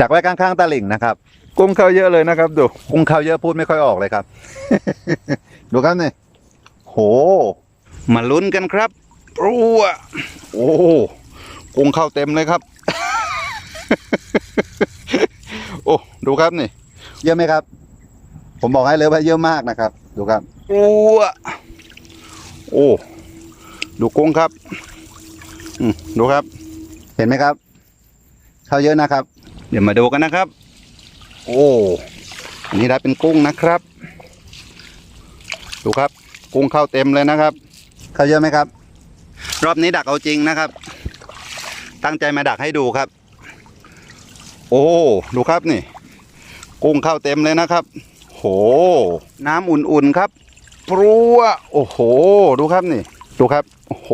ดักไว้ข้างๆตลิ่งนะครับกุ้งเข้าเยอะเลยนะครับ ดูกุ้งเข้าเยอะพูดไม่ค่อยออกเลยครับ ดูครับนี่โห มาลุ้นกันครับรัวโอ้กุ้งเข้าเต็มเลยครับ โอ้ดูครับนี่ เยอะไหมครับ ผมบอกให้เลยว่าเยอะมากนะครับ ดูครับรัวโอ้ดูกุ้งครับอืมดูครับ เห็นไหมครับ เข้าเยอะนะครับ เดี๋ยวมาดูกันนะครับ โอ้อันนี้ได้เป็นกุ้งนะครับ ดูครับ กุ้งเข้าเต็มเลยนะครับ เข้าเยอะไหมครับ รอบนี้ดักเอาจริงนะครับ ตั้งใจมาดักให้ดูครับ โอ้ดูครับนี่ กุ้งเข้าเต็มเลยนะครับ โห น้ำอุ่นๆครับปรัวโอ้โห ดูครับนี่ ดูครับ โอ้โห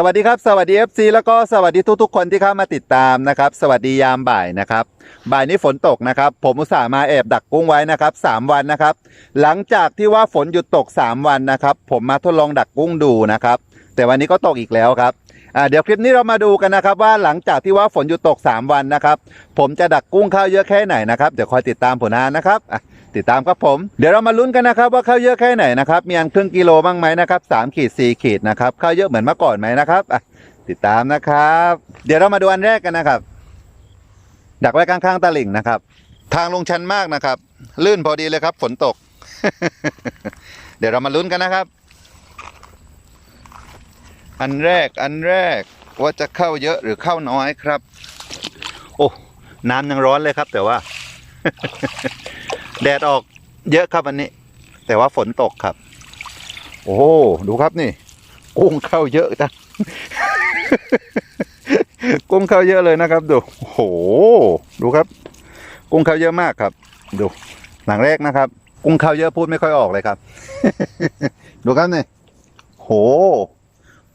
สวัสดีครับ สวัสดี FC แล้วก็สวัสดีทุกๆ คนที่เข้ามาติดตามนะครับ สวัสดียามบ่ายนะครับ บ่ายนี้ฝนตกนะครับ ผมอุตส่าห์มาแอบดักกุ้งไว้นะครับ 3 วันนะครับ หลังจากที่ว่าฝนหยุดตก 3 วันนะครับ ผมมาทดลองดักกุ้งดูนะครับ แต่วันนี้ก็ตกอีกแล้วครับ อ่าเดี๋ยวคลิปนี้เรามาดูกันนะครับว่าหลังจากที่ว่าฝนหยุดตก 3 วันนะครับ ผมจะดักกุ้งข้าวเยอะแค่ไหนนะครับเดี๋ยวคอยติดตามผลงานนะครับอะติดตามครับผมเดี๋ยวเรามาลุ้นกันนะครับว่าข้าวเยอะแค่ไหนนะครับมีอันครึ่งกิโลบ้างไหมนะครับสามขีดสี่ขีดนะครับข้าวเยอะเหมือนเมื่อก่อนไหมนะครับอะติดตามนะครับ เดี๋ยวเรามาดูอันแรกกันนะครับ ดักไว้ข้างๆตลิ่งนะครับ ทางลงชันมากนะครับ ลื่นพอดีเลยครับ ฝนตก เดี๋ยวเรามาลุ้นกันนะครับ อันแรกอันแรกว่าจะเข้าเยอะหรือเข้าน้อยครับ โอ้น้ำยังร้อนเลยครับ แต่ว่า แดดออกเยอะครับวันนี้ แต่ว่าฝนตกครับ โอ้ดูครับนี่ กุ้งเข้าเยอะจังกุ้งเข้าเยอะเลยนะครับ ดูโอ้โหดูครับ กุ้งเข้าเยอะมากครับ ดู หลังแรกนะครับ กุ้งเข้าเยอะพูดไม่ค่อยออกเลยครับ ดูครับนี่โห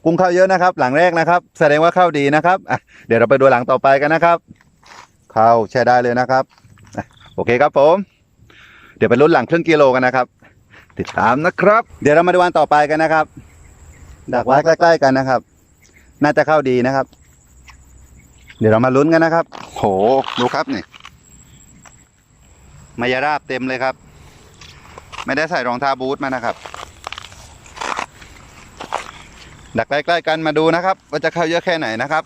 กุ้งเข้าเยอะนะครับ หลังแรกนะครับ แสดงว่าเข้าดีนะครับอะเดี๋ยวเราไปดูหลังต่อไปกันนะครับ เข้าใช้ได้เลยนะครับอะโอเคครับผม เดี๋ยวไปลุ้นหลังครึ่งกิโลกันนะครับ ติดตามนะครับ เดี๋ยวเรามาดูวันต่อไปกันนะครับ ดักไว้ใกล้ ๆ กันนะครับ น่าจะเข้าดีนะครับ เดี๋ยวเรามาลุ้นกันนะครับ โหดูครับนี่มายาราบเต็มเลยครับ ไม่ได้ใส่รองเท้าบูทมานะครับ ดักใกล้ๆกันมาดูนะครับ ว่าจะเข้าเยอะแค่ไหนนะครับ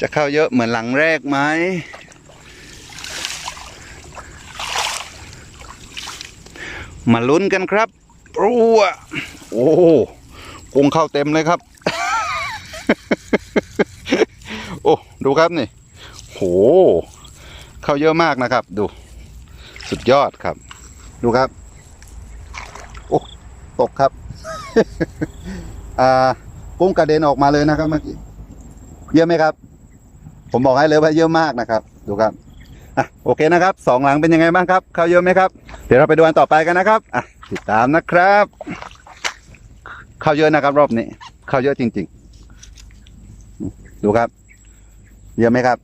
จะเข้าเยอะเหมือนหลังแรกไหมมาลุ้นกันครับรัวโอ้กุ้งเข้าเต็มเลยครับ โอ้ ดูครับนี่ โห เข้าเยอะมากนะครับ ดู สุดยอดครับ ดูครับ โอ้ ตกครับ อ่ากุ้งกระเด็นออกมาเลยนะครับเมื่อกี้เยอะไหมครับ ผมบอกให้เลยว่าเยอะมากนะครับ ดูครับอะโอเคนะครับสองหลังเป็นยังไงบ้างครับเข้าเยอะไหมครับ เดี๋ยวเราไปดูอันต่อไปกันนะครับอะติดตามนะครับ เข้าเยอะนะครับ รอบนี้ เข้าเยอะจริง ๆ ดูครับ เยอะไหมครับ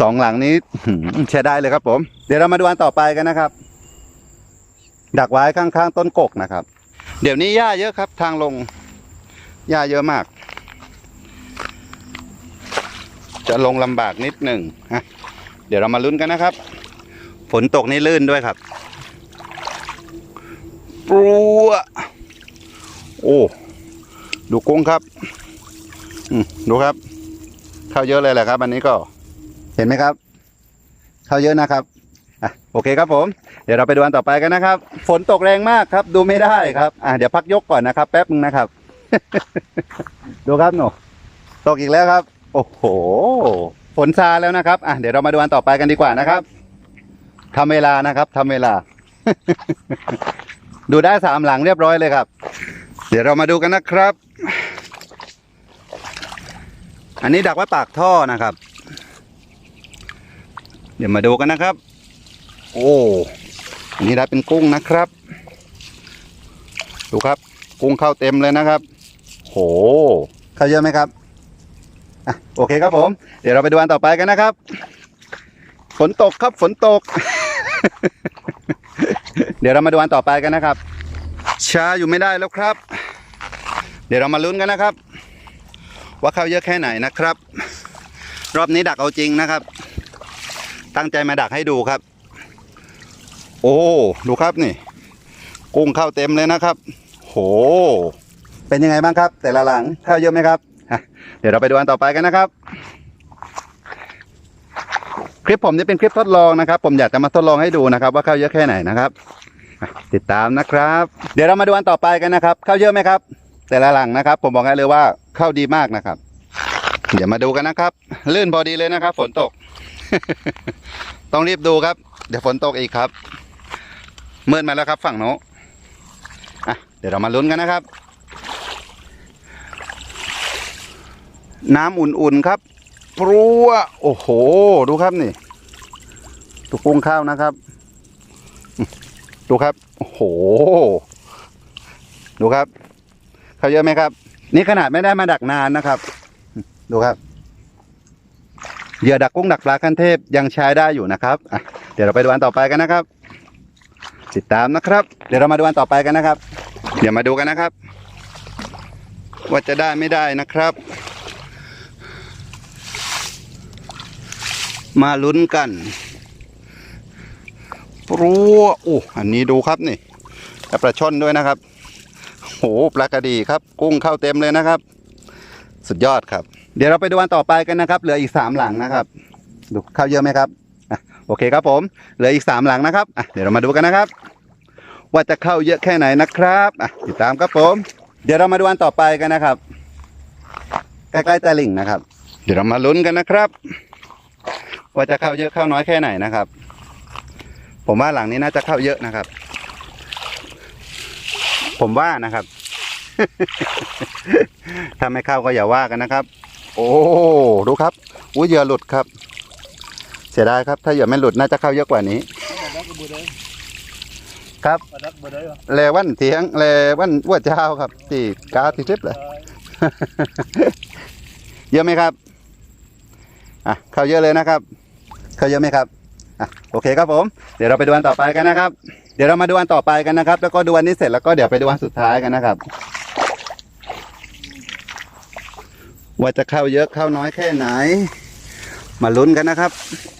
สองหลังนี้หืมใช้ได้เลยครับผม เดี๋ยวเรามาดูอันต่อไปกันนะครับ ดักไว้ข้างๆต้นกกนะครับ เดี๋ยวนี้หญ้าเยอะครับ ทางลงหญ้าเยอะมาก จะลงลำบากนิดหนึ่งฮะเดี๋ยวเรามาลุ้นกันนะครับ ฝนตกนี่ลื่นด้วยครับปลัวโอ้ดูกุ้งครับดูครับ เข้าเยอะเลยแหละครับ อันนี้ก็เห็นไหมครับ เข้าเยอะนะครับ อะโอเคครับผม เดี๋ยวเราไปดูอันต่อไปกันนะครับ ฝนตกแรงมากครับ ดูไม่ได้ครับอะเดี๋ยวพักยกก่อนนะครับ แป๊บนึงนะครับ ดูครับหนูตกอีกแล้วครับ โอ้โห ฝนซาแล้วนะครับอะเดี๋ยวเรามาดูอันต่อไปกันดีกว่านะครับทำเวลานะครับทำเวลา ดูได้สามหลังเรียบร้อยเลยครับ เดี๋ยวเรามาดูกันนะครับ อันนี้ดักไว้ปากท่อนะครับ เดี๋ยวมาดูกันนะครับ โอ้อันนี้ได้เป็นกุ้งนะครับ ดูครับ กุ้งเข้าเต็มเลยนะครับ โหเข้าเยอะไหมครับอะโอเคครับผม เดี๋ยวเราไปดูอันต่อไปกันนะครับ ฝนตกครับฝนตก เดี๋ยวเรามาดูอันต่อไปกันนะครับ ช้าอยู่ไม่ได้แล้วครับ เดี๋ยวเรามาลุ้นกันนะครับ ว่าเข้าเยอะแค่ไหนนะครับ รอบนี้ดักเอาจริงนะครับ ตั้งใจมาดักให้ดูครับ โอ้ดูครับนี่ กุ้งเข้าเต็มเลยนะครับ โห เป็นยังไงบ้างครับ แต่ละหลังเข้าเยอะไหมครับเดี๋ยวเราไปดูอันต่อไปกันนะครับ คลิปผมนี่เป็นคลิปทดลองนะครับ ผมอยากจะมาทดลองให้ดูนะครับ ว่าเข้าเยอะแค่ไหนนะครับติดตามนะครับ เดี๋ยวเรามาดูอันต่อไปกันนะครับเข้าเยอะไหมครับ แต่ละหลังนะครับ ผมบอกให้เลยว่าเข้าดีมากนะครับ เดี๋ยวมาดูกันนะครับ ลื่นพอดีเลยนะครับ ฝนตก ต้องรีบดูครับ เดี๋ยวฝนตกอีกครับ เมืดมาแล้วครับฝั่งโน้อะเดี๋ยวเรามาลุ้นกันนะครับ น้ำอุ่นๆครับปรัวโอ้โห ดูครับนี่ตุกุ้งข้าวนะครับ ดูครับ โอ้โห ดูครับเขาเยอะไหมครับ นี่ขนาดไม่ได้มาดักนานนะครับ ดูครับเหยื่อดักกุ้งดักปลาขั้นเทพยังใช้ได้อยู่นะครับอะเดี๋ยวเราไปดูอันต่อไปกันนะครับ ติดตามนะครับ เดี๋ยวเรามาดูอันต่อไปกันนะครับ เดี๋ยวมาดูกันนะครับ ว่าจะได้ไม่ได้นะครับ มาลุ้นกันปรัวโอ้อันนี้ดูครับนี่และปลาช่อนด้วยนะครับโหปลากระดีครับ กุ้งเข้าเต็มเลยนะครับ สุดยอดครับ เดี๋ยวเราไปดูอันต่อไปกันนะครับ เหลืออีกสามหลังนะครับ ดูเข้าเยอะไหมครับ โอเคครับผมเหลืออีกสามหลังนะครับอะเดี๋ยวเรามาดูกันนะครับ ว่าจะเข้าเยอะแค่ไหนนะครับอะติดตามครับผม เดี๋ยวเรามาดูอันต่อไปกันนะครับใกล้ๆตะลิ่งนะครับ เดี๋ยวเรามาลุ้นกันนะครับ ว่าจะเข้าเยอะเข้าน้อยแค่ไหนนะครับ ผมว่าหลังนี้น่าจะเข้าเยอะนะครับ ผมว่านะครับ ถ้าไม่เข้าก็อย่าว่ากันนะครับ โอ้ดูครับอุ้ยเหยื่อหลุดครับ เสียดายครับ ถ้าเหยื่อไม่หลุดน่าจะเข้าเยอะกว่านี้ ครับแลวันเทียงแลวันวัวเช้าครับที่กาที่ทริปเลยเยอะไหมครับอะเข้าเยอะเลยนะครับ เข้าเยอะไหมครับอะโอเคครับผม เดี๋ยวเราไปดูอันต่อไปกันนะครับ เดี๋ยวเรามาดูอันต่อไปกันนะครับ แล้วก็ดูอันนี้เสร็จแล้วก็เดี๋ยวไปดูอันสุดท้ายกันนะครับ ว่าจะเข้าเยอะเข้าน้อยแค่ไหน มาลุ้นกันนะครับป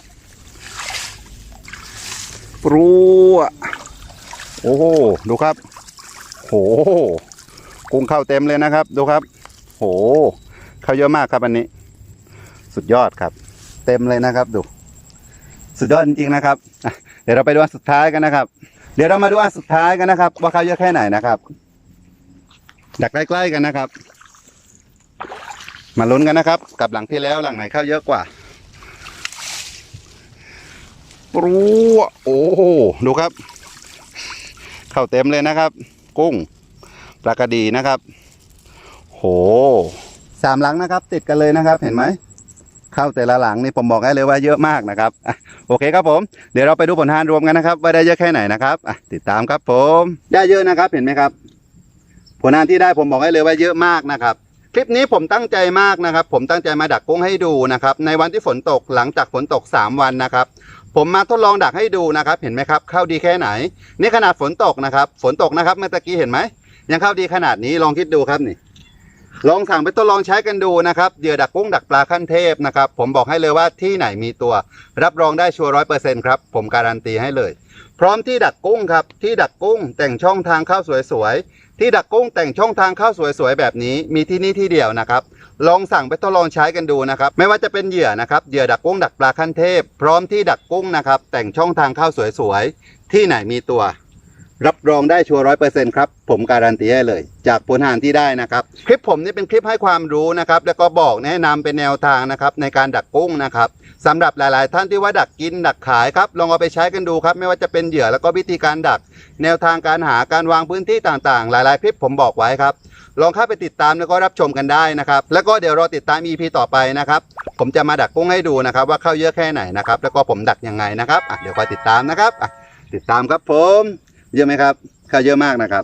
รัวโอ้โหดูครับ โหกุ้งเข้าเต็มเลยนะครับ ดูครับ โหเข้าเยอะมากครับอันนี้ สุดยอดครับ เต็มเลยนะครับ ดู สุดยอดจริงๆนะครับเดี๋ยวเราไปดูอันสุดท้ายกันนะครับ เดี๋ยวเรามาดูอันสุดท้ายกันนะครับ ว่าเข้าเยอะแค่ไหนนะครับดักใกล้ๆกันนะครับ มาลุ้นกันนะครับ กับหลังที่แล้วหลังไหนเข้าเยอะกว่า ปรัวโอ้โหดูครับ เข้าเต็มเลยนะครับ กุ้งปลากระดีนะครับ โหสามหลังนะครับ ติดกันเลยนะครับ เห็นไหมเข้าแต่ละหลังนี่ผมบอกให้เลยว่าเยอะมากนะครับอโอเคครับผม เดี๋ยวเราไปดูผลทานรวมกันนะครับ ว่าได้เยอะแค่ไหนนะครับติดตามครับผม ได้เยอะนะครับเห็นไหมครับ ผลงานที่ได้ผมบอกให้เลยว่าเยอะมากนะครับ คลิปนี้ผมตั้งใจมากนะครับ ผมตั้งใจมาดักกุ้งให้ดูนะครับ ในวันที่ฝนตกหลังจากฝนตก 3 วันนะครับ ผมมาทดลองดักให้ดูนะครับ เห็นไหมครับเข้าดีแค่ไหน นี่ขนาดฝนตกนะครับ ฝนตกนะครับ เมื่อตะกี้เห็นไหม ยังเข้าดีขนาดนี้ลองคิดดูครับนี่ ลองสั่งไปทดลองใช้กันดูนะครับเหยื่อดักกุ้งดักปลาขั้นเทพนะครับ ผมบอกให้เลยว่าที่ไหนมีตัว รับรองได้ชัวร์ร้อยเปอร์เซ็นต์ครับ ผมการันตีให้เลย พร้อมที่ดักกุ้งครับ ที่ดักกุ้งแต่งช่องทางเข้าสวยๆที่ดักกุ้งแต่งช่องทางเข้าสวยๆแบบนี้ มีที่นี่ที่เดียวนะครับ ลองสั่งไปทดลองใช้กันดูนะครับ ไม่ว่าจะเป็นเหยื่อนะครับเหยื่อดักกุ้งดักปลาขั้นเทพ พร้อมที่ดักกุ้งนะครับ แต่งช่องทางเข้าสวยๆ ที่ไหนมีตัว รับรองได้ชัวร์ร้อยเปอร์เซ็นต์ครับ ผมการันตีให้เลย จากผลงานที่ได้นะครับ คลิปผมนี่เป็นคลิปให้ความรู้นะครับ แล้วก็บอกแนะนำเป็นแนวทางนะครับในการดักกุ้งนะครับสำหรับหลาย ๆ ท่านที่ว่าดักกินดักขายครับลองเอาไปใช้กันดูครับ ไม่ว่าจะเป็นเหยื่อแล้วก็วิธีการดัก แนวทางการหาการวางพื้นที่ต่างๆ หลาย ๆ คลิปผมบอกไว้ครับ ลองเข้าไปติดตามแล้วก็รับชมกันได้นะครับแล้วก็เดี๋ยวรอติดตาม EP ต่อไปนะครับผมจะมาดักกุ้งให้ดูนะครับ ว่าเข้าเยอะแค่ไหนนะครับแล้วก็ผมดักยังไงนะครับอะเดี๋ยวคอยติดตามนะครับอะติดตามครับผม เยอะไหมครับเข้าเยอะมากนะครับ